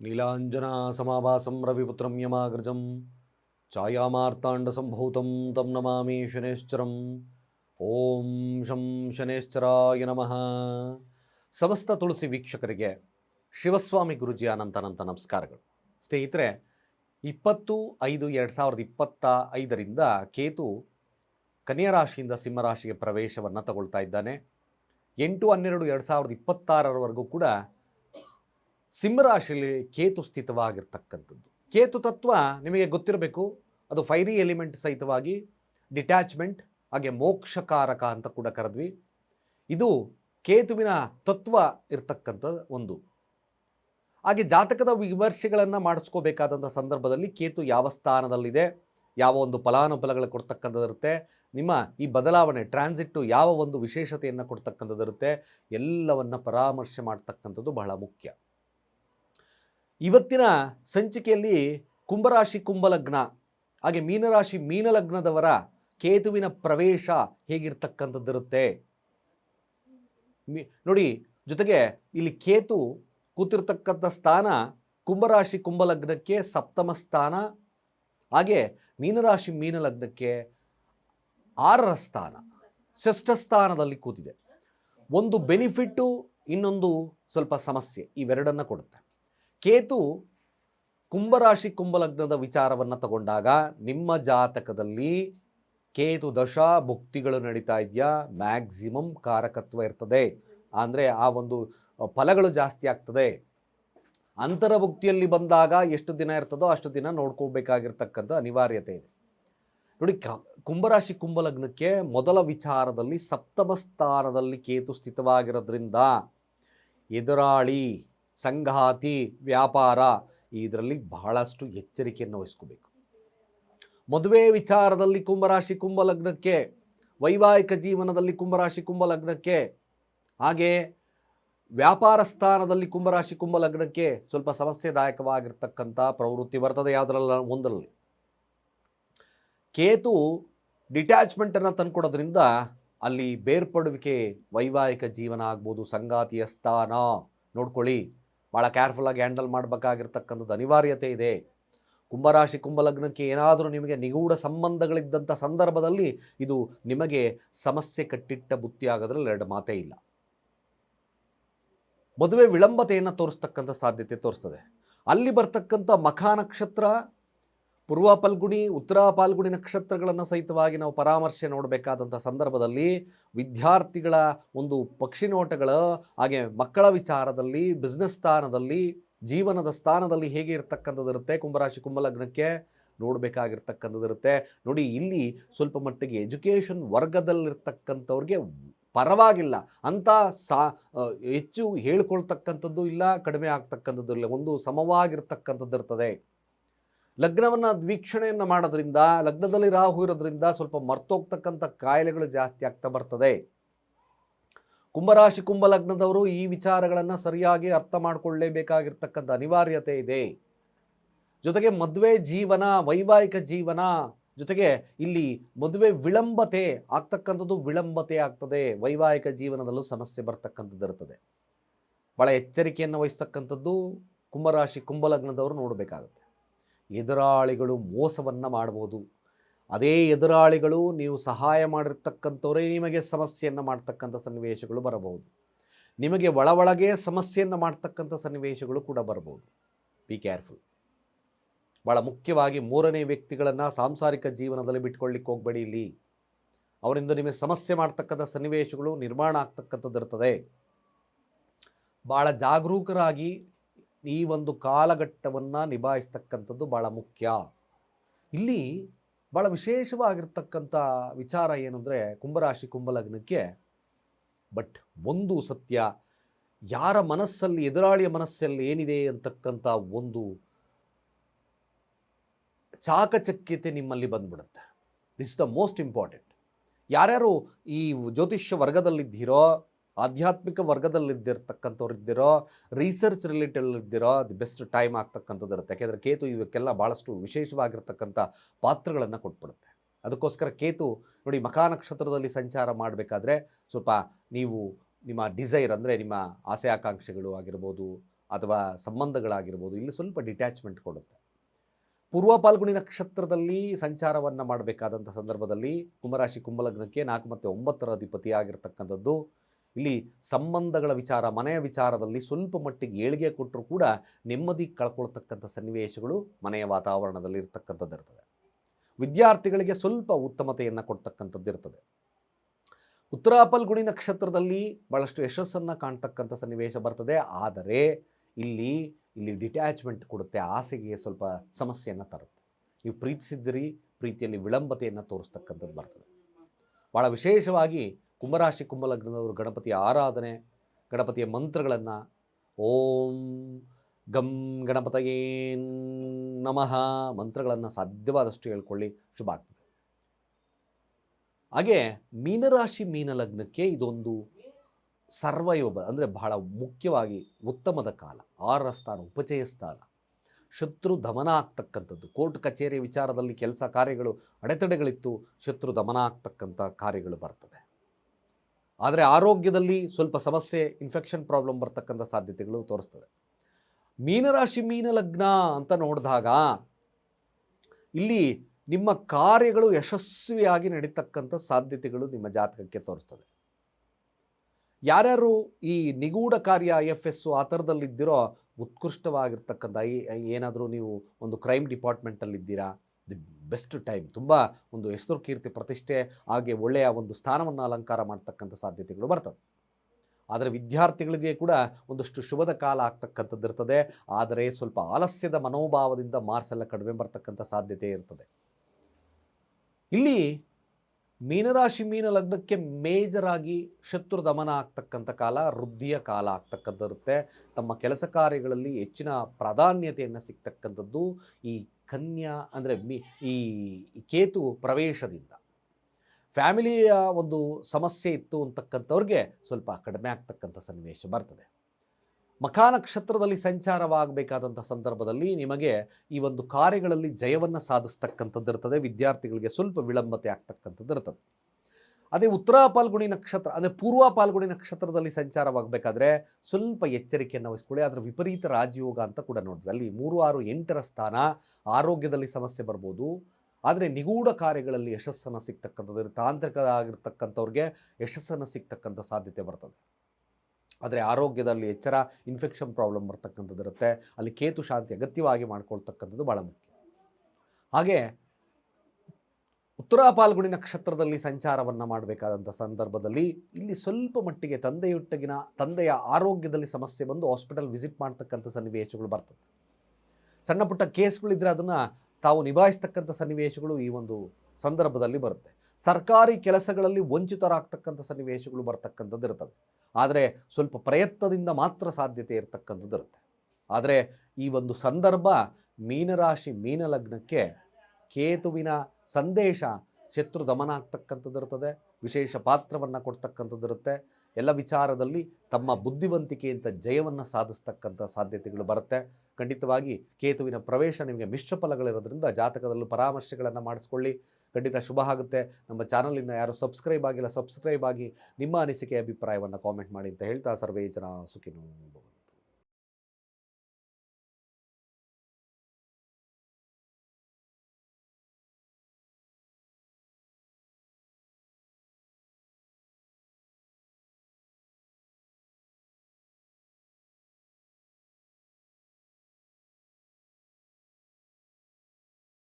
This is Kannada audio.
ನೀಲಾಂಜನಾಸಮಾಭಾಸಂ ರವಿಪುತ್ರಂ ಯಮಾಗ್ರಜಂ ಛಾಯಾಮಾರ್ತಾಂಡಸಂಭೂತಂ ತಂ ನಮಾಮಿ ಶನೇಶ್ಚರಂ. ಓಂ ಶಂ ಶನೇಶ್ಚರಾಯ ನಮಃ. ಸಮಸ್ತ ತುಳಸಿ ವೀಕ್ಷಕರಿಗೆ ಶಿವಸ್ವಾಮಿ ಗುರುಜಿ ಅನಂತನಂತ ನಮಸ್ಕಾರಗಳು. ಸ್ನೇಹಿತರೆ, ಇಪ್ಪತ್ತು ಐದು ಎರಡು ಸಾವಿರದ ಇಪ್ಪತ್ತ ಐದರಿಂದ ಕೇತು ಕನ್ಯಾ ರಾಶಿಯಿಂದ ಸಿಂಹರಾಶಿಗೆ ಪ್ರವೇಶವನ್ನು ತಗೊಳ್ತಾ ಇದ್ದಾನೆ. ಎಂಟು ಹನ್ನೆರಡು ಎರಡು ಸಾವಿರದ ಇಪ್ಪತ್ತಾರರವರೆಗೂ ಕೂಡ ಸಿಂಹರಾಶಿಯಲ್ಲಿ ಕೇತು ಸ್ಥಿತವಾಗಿರ್ತಕ್ಕಂಥದ್ದು. ಕೇತು ತತ್ವ ನಿಮಗೆ ಗೊತ್ತಿರಬೇಕು, ಅದು ಫೈರಿ ಎಲಿಮೆಂಟ್ ಸಹಿತವಾಗಿ ಡಿಟ್ಯಾಚ್ಮೆಂಟ್ ಹಾಗೆ ಮೋಕ್ಷಕಾರಕ ಅಂತ ಕೂಡ ಕರೆದ್ವಿ. ಇದು ಕೇತುವಿನ ತತ್ವ ಇರ್ತಕ್ಕಂಥ ಒಂದು. ಹಾಗೆ ಜಾತಕದ ವಿಮರ್ಶೆಗಳನ್ನು ಮಾಡಿಸ್ಕೋಬೇಕಾದಂಥ ಸಂದರ್ಭದಲ್ಲಿ ಕೇತು ಯಾವ ಸ್ಥಾನದಲ್ಲಿದೆ, ಯಾವ ಒಂದು ಫಲಾನುಫಲಗಳು ಕೊಡ್ತಕ್ಕಂಥದ್ದಿರುತ್ತೆ, ನಿಮ್ಮ ಈ ಬದಲಾವಣೆ ಟ್ರಾನ್ಸಿಟ್ಟು ಯಾವ ಒಂದು ವಿಶೇಷತೆಯನ್ನು ಕೊಡ್ತಕ್ಕಂಥದ್ದಿರುತ್ತೆ, ಎಲ್ಲವನ್ನು ಪರಾಮರ್ಶೆ ಮಾಡ್ತಕ್ಕಂಥದ್ದು ಬಹಳ ಮುಖ್ಯ. ಇವತ್ತಿನ ಸಂಚಿಕೆಯಲ್ಲಿ ಕುಂಭರಾಶಿ ಕುಂಭಲಗ್ನ, ಹಾಗೆ ಮೀನರಾಶಿ ಮೀನಲಗ್ನದವರ ಕೇತುವಿನ ಪ್ರವೇಶ ಹೇಗಿರ್ತಕ್ಕಂಥದ್ದಿರುತ್ತೆ. ನೋಡಿ, ಜೊತೆಗೆ ಇಲ್ಲಿ ಕೇತು ಕೂತಿರ್ತಕ್ಕಂಥ ಸ್ಥಾನ ಕುಂಭರಾಶಿ ಕುಂಭಲಗ್ನಕ್ಕೆ ಸಪ್ತಮ ಸ್ಥಾನ, ಹಾಗೆ ಮೀನರಾಶಿ ಮೀನಲಗ್ನಕ್ಕೆ ಆರರ ಸ್ಥಾನ, ಷಷ್ಠ ಸ್ಥಾನದಲ್ಲಿ ಕೂತಿದೆ. ಒಂದು ಬೆನಿಫಿಟ್ಟು, ಇನ್ನೊಂದು ಸ್ವಲ್ಪ ಸಮಸ್ಯೆ ಇವೆರಡನ್ನು ಕೊಡುತ್ತೆ. ಕೇತು ಕುಂಭರಾಶಿ ಕುಂಭಲಗ್ನದ ವಿಚಾರವನ್ನು ತಗೊಂಡಾಗ ನಿಮ್ಮ ಜಾತಕದಲ್ಲಿ ಕೇತು ದಶಾ ಭುಕ್ತಿಗಳು ನಡೀತಾ ಇದೆಯಾ? ಮ್ಯಾಕ್ಸಿಮಮ್ ಕಾರಕತ್ವ ಇರ್ತದೆ. ಅಂದರೆ ಆ ಒಂದು ಫಲಗಳು ಜಾಸ್ತಿ ಆಗ್ತದೆ. ಅಂತರಭುಕ್ತಿಯಲ್ಲಿ ಬಂದಾಗ ಎಷ್ಟು ದಿನ ಇರ್ತದೋ ಅಷ್ಟು ದಿನ ನೋಡ್ಕೋಬೇಕಾಗಿರ್ತಕ್ಕಂಥ ಅನಿವಾರ್ಯತೆ ಇದೆ. ನೋಡಿ ಕುಂಭರಾಶಿ ಕುಂಭಲಗ್ನಕ್ಕೆ ಮೊದಲ ವಿಚಾರದಲ್ಲಿ ಸಪ್ತಮ ಸ್ಥಾನದಲ್ಲಿ ಕೇತು ಸ್ಥಿತವಾಗಿರೋದ್ರಿಂದ ಎದುರಾಳಿ ಸಂಘಾತಿ ವ್ಯಾಪಾರ ಇದರಲ್ಲಿ ಬಹಳಷ್ಟು ಎಚ್ಚರಿಕೆಯನ್ನು ವಹಿಸ್ಕೋಬೇಕು. ಮದುವೆ ವಿಚಾರದಲ್ಲಿ ಕುಂಭರಾಶಿ ಕುಂಭಲಗ್ನಕ್ಕೆ ವೈವಾಹಿಕ ಜೀವನದಲ್ಲಿ ಕುಂಭರಾಶಿ ಕುಂಭಲಗ್ನಕ್ಕೆ ಹಾಗೆ ವ್ಯಾಪಾರ ಸ್ಥಾನದಲ್ಲಿ ಕುಂಭರಾಶಿ ಕುಂಭಲಗ್ನಕ್ಕೆ ಸ್ವಲ್ಪ ಸಮಸ್ಯೆದಾಯಕವಾಗಿರ್ತಕ್ಕಂಥ ಪ್ರವೃತ್ತಿ ಬರ್ತದೆ ಯಾವುದರಲ್ಲ ಒಂದರಲ್ಲಿ. ಕೇತು ಡಿಟ್ಯಾಚ್ಮೆಂಟನ್ನು ತಂದುಕೊಡೋದ್ರಿಂದ ಅಲ್ಲಿ ಬೇರ್ಪಡುವಿಕೆ ವೈವಾಹಿಕ ಜೀವನ ಆಗ್ಬೋದು, ಸಂಗಾತಿಯ ಸ್ಥಾನ ನೋಡ್ಕೊಳ್ಳಿ. ಭಾಳ ಕೇರ್ಫುಲ್ಲಾಗಿ ಹ್ಯಾಂಡಲ್ ಮಾಡಬೇಕಾಗಿರ್ತಕ್ಕಂಥದ್ದು ಅನಿವಾರ್ಯತೆ ಇದೆ. ಕುಂಭರಾಶಿ, ಕುಂಭಲಗ್ನಕ್ಕೆ ಏನಾದರೂ ನಿಮಗೆ ನಿಗೂಢ ಸಂಬಂಧಗಳಿದ್ದಂಥ ಸಂದರ್ಭದಲ್ಲಿ ಇದು ನಿಮಗೆ ಸಮಸ್ಯೆ ಕಟ್ಟಿಟ್ಟ ಬುತ್ತಿ ಆಗೋದ್ರಲ್ಲಿ ಎರಡು ಮಾತೇ ಇಲ್ಲ. ಮದುವೆ ವಿಳಂಬತೆಯನ್ನು ತೋರಿಸ್ತಕ್ಕಂಥ ಸಾಧ್ಯತೆ ತೋರಿಸ್ತದೆ. ಅಲ್ಲಿ ಬರ್ತಕ್ಕಂಥ ಮಖಾ ನಕ್ಷತ್ರ ಪೂರ್ವ ಫಲ್ಗುಣಿ ಉತ್ತರ ಫಾಲ್ಗುಣಿ ನಕ್ಷತ್ರಗಳನ್ನು ಸಹಿತವಾಗಿ ನಾವು ಪರಾಮರ್ಶೆ ನೋಡಬೇಕಾದಂಥ ಸಂದರ್ಭದಲ್ಲಿ ವಿದ್ಯಾರ್ಥಿಗಳ ಒಂದು ಪಕ್ಷಿ ನೋಟಗಳು, ಹಾಗೆ ಮಕ್ಕಳ ವಿಚಾರದಲ್ಲಿ ಬಿಸ್ನೆಸ್ ಸ್ಥಾನದಲ್ಲಿ, ಜೀವನದ ಸ್ಥಾನದಲ್ಲಿ ಹೇಗೆ ಇರತಕ್ಕಂಥದ್ದಿರುತ್ತೆ ಕುಂಭರಾಶಿ ಕುಂಭಲಗ್ನಕ್ಕೆ ನೋಡಬೇಕಾಗಿರ್ತಕ್ಕಂಥದ್ದಿರುತ್ತೆ ನೋಡಿ, ಇಲ್ಲಿ ಸ್ವಲ್ಪ ಮಟ್ಟಿಗೆ ಎಜುಕೇಷನ್ ವರ್ಗದಲ್ಲಿರ್ತಕ್ಕಂಥವ್ರಿಗೆ ಪರವಾಗಿಲ್ಲ. ಅಂತ ಸಾ ಹೆಚ್ಚು ಹೇಳ್ಕೊಳ್ತಕ್ಕಂಥದ್ದು ಇಲ್ಲ, ಕಡಿಮೆ ಆಗ್ತಕ್ಕಂಥದ್ದು ಇಲ್ಲ. ಒಂದು ಸಮವಾಗಿರ್ತಕ್ಕಂಥದ್ದು ಇರ್ತದೆ. ಲಗ್ನವನ್ನು ವೀಕ್ಷಣೆಯನ್ನು ಮಾಡೋದ್ರಿಂದ, ಲಗ್ನದಲ್ಲಿ ರಾಹು ಇರೋದ್ರಿಂದ ಸ್ವಲ್ಪ ಮರ್ತೋಗ್ತಕ್ಕಂಥ ಕಾಯಿಲೆಗಳು ಜಾಸ್ತಿ ಆಗ್ತಾ ಬರ್ತದೆ. ಕುಂಭರಾಶಿ ಕುಂಭಲಗ್ನದವರು ಈ ವಿಚಾರಗಳನ್ನು ಸರಿಯಾಗಿ ಅರ್ಥ ಮಾಡಿಕೊಳ್ಳೇಬೇಕಾಗಿರ್ತಕ್ಕಂಥ ಅನಿವಾರ್ಯತೆ ಇದೆ. ಜೊತೆಗೆ ಮದುವೆ ಜೀವನ, ವೈವಾಹಿಕ ಜೀವನ, ಜೊತೆಗೆ ಇಲ್ಲಿ ಮದುವೆ ವಿಳಂಬತೆ ಆಗ್ತಕ್ಕಂಥದ್ದು ವಿಳಂಬತೆ ಆಗ್ತದೆ. ವೈವಾಹಿಕ ಜೀವನದಲ್ಲೂ ಸಮಸ್ಯೆ ಬರ್ತಕ್ಕಂಥದ್ದು ಇರ್ತದೆ. ಭಾಳ ಎಚ್ಚರಿಕೆಯನ್ನು ವಹಿಸ್ತಕ್ಕಂಥದ್ದು ಕುಂಭರಾಶಿ ಕುಂಭಲಗ್ನದವರು ನೋಡಬೇಕಾಗುತ್ತೆ. ಎದುರಾಳಿಗಳು ಮೋಸವನ್ನು ಮಾಡ್ಬೋದು. ಅದೇ ಎದುರಾಳಿಗಳು ನೀವು ಸಹಾಯ ಮಾಡಿರ್ತಕ್ಕಂಥವರೇ ನಿಮಗೆ ಸಮಸ್ಯೆಯನ್ನು ಮಾಡ್ತಕ್ಕಂಥ ಸನ್ನಿವೇಶಗಳು ಬರಬಹುದು. ನಿಮಗೆ ಒಳ ಒಳಗೆ ಸಮಸ್ಯೆಯನ್ನು ಮಾಡ್ತಕ್ಕಂಥ ಸನ್ನಿವೇಶಗಳು ಕೂಡ ಬರ್ಬೋದು ಬಿ ಕೇರ್ಫುಲ್ ಭಾಳ ಮುಖ್ಯವಾಗಿ ಮೂರನೇ ವ್ಯಕ್ತಿಗಳನ್ನು ಸಾಂಸಾರಿಕ ಜೀವನದಲ್ಲಿ ಬಿಟ್ಕೊಳ್ಳಿಕ್ಕೆ ಹೋಗಬೇಡಿ ಇಲ್ಲಿ. ಅವರಿಂದ ನಿಮಗೆ ಸಮಸ್ಯೆ ಮಾಡ್ತಕ್ಕಂಥ ಸನ್ನಿವೇಶಗಳು ನಿರ್ಮಾಣ ಆಗ್ತಕ್ಕಂಥದ್ದು ಇರ್ತದೆ. ಭಾಳ ಜಾಗರೂಕರಾಗಿ ಈ ಒಂದು ಕಾಲಘಟ್ಟವನ್ನು ನಿಭಾಯಿಸ್ತಕ್ಕಂಥದ್ದು ಭಾಳ ಮುಖ್ಯ. ಇಲ್ಲಿ ಭಾಳ ವಿಶೇಷವಾಗಿರ್ತಕ್ಕಂಥ ವಿಚಾರ ಏನಂದರೆ ಕುಂಭರಾಶಿ ಕುಂಭಲಗ್ನಕ್ಕೆ ಬಟ್ ಒಂದು ಸತ್ಯ, ಯಾರ ಮನಸ್ಸಲ್ಲಿ, ಎದುರಾಳಿಯ ಮನಸ್ಸಲ್ಲಿ ಏನಿದೆ ಅಂತಕ್ಕಂಥ ಒಂದು ಚಾಕಚಕ್ಯತೆ ನಿಮ್ಮಲ್ಲಿ ಬಂದ್ಬಿಡುತ್ತೆ. ದಿಸ್ ದ ಮೋಸ್ಟ್ ಇಂಪಾರ್ಟೆಂಟ್ ಯಾರ್ಯಾರು ಈ ಜ್ಯೋತಿಷ್ಯ ವರ್ಗದಲ್ಲಿದ್ದೀರೋ ಆಧ್ಯಾತ್ಮಿಕ ವರ್ಗದಲ್ಲಿದ್ದಿರ್ತಕ್ಕಂಥವ್ರು ಇದ್ದಿರೋ ರಿಸರ್ಚ್ ರಿಲೇಟೆಡ್ ಇದ್ದಿರೋ ದಿ ಬೆಸ್ಟ್ ಟೈಮ್ ಆಗ್ತಕ್ಕಂಥದ್ದು ಇರುತ್ತೆ. ಯಾಕೆಂದರೆ ಕೇತು ಇವಕ್ಕೆಲ್ಲ ಭಾಳಷ್ಟು ವಿಶೇಷವಾಗಿರ್ತಕ್ಕಂಥ ಪಾತ್ರಗಳನ್ನು ಕೊಟ್ಬಿಡುತ್ತೆ. ಅದಕ್ಕೋಸ್ಕರ ಕೇತು ನೋಡಿ ಮಖಾ ನಕ್ಷತ್ರದಲ್ಲಿ ಸಂಚಾರ ಮಾಡಬೇಕಾದ್ರೆ ಸ್ವಲ್ಪ ನೀವು ನಿಮ್ಮ ಡಿಸೈರ್ ಅಂದರೆ ನಿಮ್ಮ ಆಸೆ ಆಕಾಂಕ್ಷೆಗಳು ಆಗಿರ್ಬೋದು ಅಥವಾ ಸಂಬಂಧಗಳಾಗಿರ್ಬೋದು, ಇಲ್ಲಿ ಸ್ವಲ್ಪ ಡಿಟ್ಯಾಚ್ಮೆಂಟ್ ಕೊಡುತ್ತೆ. ಪೂರ್ವ ಪಾಲ್ಗುಣಿ ನಕ್ಷತ್ರದಲ್ಲಿ ಸಂಚಾರವನ್ನು ಮಾಡಬೇಕಾದಂಥ ಸಂದರ್ಭದಲ್ಲಿ ಕುಂಭರಾಶಿ ಕುಂಭಲಗ್ನಕ್ಕೆ ನಾಲ್ಕು ಮತ್ತು ಒಂಬತ್ತರ ಅಧಿಪತಿ ಆಗಿರ್ತಕ್ಕಂಥದ್ದು. ಇಲ್ಲಿ ಸಂಬಂಧಗಳ ವಿಚಾರ, ಮನೆಯ ವಿಚಾರದಲ್ಲಿ ಸ್ವಲ್ಪ ಮಟ್ಟಿಗೆ ಏಳಿಗೆ ಕೊಟ್ಟರೂ ಕೂಡ ನೆಮ್ಮದಿ ಕಳ್ಕೊಳ್ತಕ್ಕಂಥ ಸನ್ನಿವೇಶಗಳು ಮನೆಯ ವಾತಾವರಣದಲ್ಲಿ ಇರ್ತಕ್ಕಂಥದ್ದು ಇರ್ತದೆ. ವಿದ್ಯಾರ್ಥಿಗಳಿಗೆ ಸ್ವಲ್ಪ ಉತ್ತಮತೆಯನ್ನು ಕೊಡ್ತಕ್ಕಂಥದ್ದು ಇರ್ತದೆ. ಗುಣಿ ಫಲ್ಗುಣಿ ನಕ್ಷತ್ರದಲ್ಲಿ ಭಾಳಷ್ಟು ಯಶಸ್ಸನ್ನು ಕಾಣ್ತಕ್ಕಂಥ ಸನ್ನಿವೇಶ ಬರ್ತದೆ. ಆದರೆ ಇಲ್ಲಿ ಇಲ್ಲಿ ಡಿಟ್ಯಾಚ್ಮೆಂಟ್ ಕೊಡುತ್ತೆ, ಆಸೆಗೆ ಸ್ವಲ್ಪ ಸಮಸ್ಯೆಯನ್ನು ತರುತ್ತೆ. ನೀವು ಪ್ರೀತಿಸಿದ್ದೀರಿ, ಪ್ರೀತಿಯಲ್ಲಿ ವಿಳಂಬತೆಯನ್ನು ತೋರಿಸ್ತಕ್ಕಂಥದ್ದು ಬರ್ತದೆ. ಭಾಳ ವಿಶೇಷವಾಗಿ ಕುಂಭರಾಶಿ ಕುಂಭಲಗ್ನದವರು ಗಣಪತಿಯ ಆರಾಧನೆ, ಗಣಪತಿಯ ಮಂತ್ರಗಳನ್ನು ಓಂ ಗಂ ಗಣಪತಯೇ ನಮಃ ಮಂತ್ರಗಳನ್ನು ಸಾಧ್ಯವಾದಷ್ಟು ಹೇಳ್ಕೊಳ್ಳಿ, ಶುಭ ಆಗ್ತದೆ. ಹಾಗೆ ಮೀನರಾಶಿ ಮೀನಲಗ್ನಕ್ಕೆ ಇದೊಂದು ಸರ್ವಯೋಗ, ಅಂದರೆ ಬಹಳ ಮುಖ್ಯವಾಗಿ ಉತ್ತಮದ ಕಾಲ, ಆರರ ಸ್ಥಾನ, ಉಪಚಯ ಸ್ಥಾನ. ಶತ್ರು ದಮನ ಆಗ್ತಕ್ಕಂಥದ್ದು ಕೋರ್ಟ್ ಕಚೇರಿ ವಿಚಾರದಲ್ಲಿ ಕೆಲಸ ಕಾರ್ಯಗಳು, ಅಡೆತಡೆಗಳಿತ್ತು, ಶತ್ರು ದಮನ ಆಗ್ತಕ್ಕಂಥ ಕಾರ್ಯಗಳು ಬರ್ತದೆ. ಆದರೆ ಆರೋಗ್ಯದಲ್ಲಿ ಸ್ವಲ್ಪ ಸಮಸ್ಯೆ ಇನ್ಫೆಕ್ಷನ್ ಪ್ರಾಬ್ಲಮ್ ಬರ್ತಕ್ಕಂಥ ಸಾಧ್ಯತೆಗಳು ತೋರಿಸ್ತದೆ. ಮೀನರಾಶಿ ಮೀನಲಗ್ನ ಅಂತ ನೋಡಿದಾಗ ಇಲ್ಲಿ ನಿಮ್ಮ ಕಾರ್ಯಗಳು ಯಶಸ್ವಿಯಾಗಿ ನಡೀತಕ್ಕಂಥ ಸಾಧ್ಯತೆಗಳು ನಿಮ್ಮ ಜಾತಕಕ್ಕೆ ತೋರಿಸ್ತದೆ. ಯಾರ್ಯಾರು ಈ ನಿಗೂಢ ಕಾರ್ಯ ಐ ಎಫ್ ಎಸ್ಸು ಆ ಥರದಲ್ಲಿದ್ದಿರೋ, ಉತ್ಕೃಷ್ಟವಾಗಿರ್ತಕ್ಕಂಥ ಏನಾದರೂ ನೀವು ಒಂದು ಕ್ರೈಮ್ ಡಿಪಾರ್ಟ್ಮೆಂಟಲ್ಲಿದ್ದೀರಾ ಬೆಸ್ಟ್ ಟೈಮ್, ತುಂಬ ಒಂದು ಹೆಸರು ಕೀರ್ತಿ ಪ್ರತಿಷ್ಠೆ ಹಾಗೆ ಒಳ್ಳೆಯ ಒಂದು ಸ್ಥಾನವನ್ನು ಅಲಂಕಾರ ಮಾಡ್ತಕ್ಕಂಥ ಸಾಧ್ಯತೆಗಳು ಬರ್ತದೆ ಆದರೆ ವಿದ್ಯಾರ್ಥಿಗಳಿಗೆ ಕೂಡ ಒಂದಷ್ಟು ಶುಭದ ಕಾಲ ಆಗ್ತಕ್ಕಂಥದ್ದು ಇರ್ತದೆ. ಆದರೆ ಸ್ವಲ್ಪ ಆಲಸ್ಯದ ಮನೋಭಾವದಿಂದ ಮಾರ್ಕ್ಸ್ ಎಲ್ಲ ಕಡಿಮೆ ಬರ್ತಕ್ಕಂಥ ಸಾಧ್ಯತೆ ಇರ್ತದೆ. ಇಲ್ಲಿ ಮೀನರಾಶಿ ಮೀನ ಲಗ್ನಕ್ಕೆ ಮೇಜರಾಗಿ ಶತ್ರು ದಮನ ಆಗ್ತಕ್ಕಂಥ ಕಾಲ, ವೃದ್ಧಿಯ ಕಾಲ ಆಗ್ತಕ್ಕಂಥದ್ದು ಇರುತ್ತೆ ತಮ್ಮ ಕೆಲಸ ಕಾರ್ಯಗಳಲ್ಲಿ ಹೆಚ್ಚಿನ ಪ್ರಾಧಾನ್ಯತೆಯನ್ನು ಸಿಗ್ತಕ್ಕಂಥದ್ದು ಈ ಕನ್ಯಾ ಅಂದರೆ ಈ ಕೇತು ಪ್ರವೇಶದಿಂದ. ಫ್ಯಾಮಿಲಿಯ ಒಂದು ಸಮಸ್ಯೆ ಇತ್ತು ಅಂತಕ್ಕಂಥವ್ರಿಗೆ ಸ್ವಲ್ಪ ಕಡಿಮೆ ಆಗ್ತಕ್ಕಂಥ ಸನ್ನಿವೇಶ ಬರ್ತದೆ. ಮಖಾ ನಕ್ಷತ್ರದಲ್ಲಿ ಸಂಚಾರವಾಗಬೇಕಾದಂಥ ಸಂದರ್ಭದಲ್ಲಿ ನಿಮಗೆ ಈ ಒಂದು ಕಾರ್ಯಗಳಲ್ಲಿ ಜಯವನ್ನು ಸಾಧಿಸ್ತಕ್ಕಂಥದ್ದು ಇರ್ತದೆ ವಿದ್ಯಾರ್ಥಿಗಳಿಗೆ ಸ್ವಲ್ಪ ವಿಳಂಬತೆ ಆಗ್ತಕ್ಕಂಥದ್ದು ಇರ್ತದೆ ಅದೇ ಉತ್ತರ ಪಾಲ್ಗುಣಿ ನಕ್ಷತ್ರ ಅಂದರೆ ಪೂರ್ವ ಪಾಲ್ಗುಣಿ ನಕ್ಷತ್ರದಲ್ಲಿ ಸಂಚಾರವಾಗಬೇಕಾದ್ರೆ ಸ್ವಲ್ಪ ಎಚ್ಚರಿಕೆಯನ್ನು ವಹಿಸ್ಕೊಳ್ಳಿ. ಅದರ ವಿಪರೀತ ರಾಜಯೋಗ ಅಂತ ಕೂಡ ನೋಡಿದ್ವಿ. ಅಲ್ಲಿ ಮೂರು ಆರು ಎಂಟರ ಸ್ಥಾನ ಆರೋಗ್ಯದಲ್ಲಿ ಸಮಸ್ಯೆ ಬರ್ಬೋದು. ಆದರೆ ನಿಗೂಢ ಕಾರ್ಯಗಳಲ್ಲಿ ಯಶಸ್ಸನ್ನು ಸಿಗ್ತಕ್ಕಂಥದ್ದು ತಾಂತ್ರಿಕ ಆಗಿರ್ತಕ್ಕಂಥವ್ರಿಗೆ ಯಶಸ್ಸನ್ನು ಸಿಗ್ತಕ್ಕಂಥ ಸಾಧ್ಯತೆ ಬರ್ತದೆ. ಆದರೆ ಆರೋಗ್ಯದಲ್ಲಿ ಎಚ್ಚರ ಇನ್ಫೆಕ್ಷನ್ ಪ್ರಾಬ್ಲಮ್ ಬರ್ತಕ್ಕಂಥದ್ದು ಇರುತ್ತೆ. ಅಲ್ಲಿ ಕೇತು ಶಾಂತಿ ಅಗತ್ಯವಾಗಿ ಮಾಡ್ಕೊಳ್ತಕ್ಕಂಥದ್ದು ಭಾಳ ಮುಖ್ಯ. ಹಾಗೆ ಉತ್ತರ ಪಾಲ್ಗುಣಿ ನಕ್ಷತ್ರದಲ್ಲಿ ಸಂಚಾರವನ್ನು ಮಾಡಬೇಕಾದಂಥ ಸಂದರ್ಭದಲ್ಲಿ ಇಲ್ಲಿ ಸ್ವಲ್ಪ ಮಟ್ಟಿಗೆ ತಂದೆಯೊಟ್ಟಗಿನ, ತಂದೆಯ ಆರೋಗ್ಯದಲ್ಲಿ ಸಮಸ್ಯೆ ಬಂದು ಹಾಸ್ಪಿಟಲ್ ವಿಸಿಟ್ ಮಾಡ್ತಕ್ಕಂಥ ಸನ್ನಿವೇಶಗಳು ಬರ್ತದೆ. ಸಣ್ಣ ಪುಟ್ಟ ಕೇಸ್ಗಳಿದ್ರೆ ಅದನ್ನು ತಾವು ನಿಭಾಯಿಸ್ತಕ್ಕಂಥ ಸನ್ನಿವೇಶಗಳು ಈ ಒಂದು ಸಂದರ್ಭದಲ್ಲಿ ಬರುತ್ತೆ. ಸರ್ಕಾರಿ ಕೆಲಸಗಳಲ್ಲಿ ವಂಚಿತರಾಗ್ತಕ್ಕಂಥ ಸನ್ನಿವೇಶಗಳು ಬರ್ತಕ್ಕಂಥದ್ದು ಇರ್ತದೆ. ಆದರೆ ಸ್ವಲ್ಪ ಪ್ರಯತ್ನದಿಂದ ಮಾತ್ರ ಸಾಧ್ಯತೆ ಇರತಕ್ಕಂಥದ್ದು ಇರುತ್ತೆ. ಆದರೆ ಈ ಒಂದು ಸಂದರ್ಭ ಮೀನರಾಶಿ ಮೀನಲಗ್ನಕ್ಕೆ ಕೇತುವಿನ ಸಂದೇಶ ಶತ್ರು ದಮನ ಆಗ್ತಕ್ಕಂಥದ್ದು ಇರ್ತದೆ ವಿಶೇಷ ಪಾತ್ರವನ್ನು ಕೊಡ್ತಕ್ಕಂಥದ್ದಿರುತ್ತೆ. ಎಲ್ಲ ವಿಚಾರದಲ್ಲಿ ತಮ್ಮ ಬುದ್ಧಿವಂತಿಕೆಯಿಂದ ಜಯವನ್ನು ಸಾಧಿಸ್ತಕ್ಕಂಥ ಸಾಧ್ಯತೆಗಳು ಬರುತ್ತೆ. ಖಂಡಿತವಾಗಿ ಕೇತುವಿನ ಪ್ರವೇಶ ನಿಮಗೆ ಮಿಶ್ರ ಫಲಗಳಿರೋದ್ರಿಂದ ಜಾತಕದಲ್ಲೂ ಪರಾಮರ್ಶೆಗಳನ್ನು ಮಾಡಿಸ್ಕೊಳ್ಳಿ. ಖಂಡಿತ ಶುಭ ಆಗುತ್ತೆ. ನಮ್ಮ ಚಾನಲಿನ ಯಾರು ಸಬ್ಸ್ಕ್ರೈಬ್ ಆಗಿಲ್ಲ, ಸಬ್ಸ್ಕ್ರೈಬ್ ಆಗಿ ನಿಮ್ಮ ಅನಿಸಿಕೆ ಅಭಿಪ್ರಾಯವನ್ನು ಕಾಮೆಂಟ್ ಮಾಡಿ ಅಂತ ಹೇಳ್ತಾ ಸರ್ವೇ ಜನ ಸುಖಿನೋ.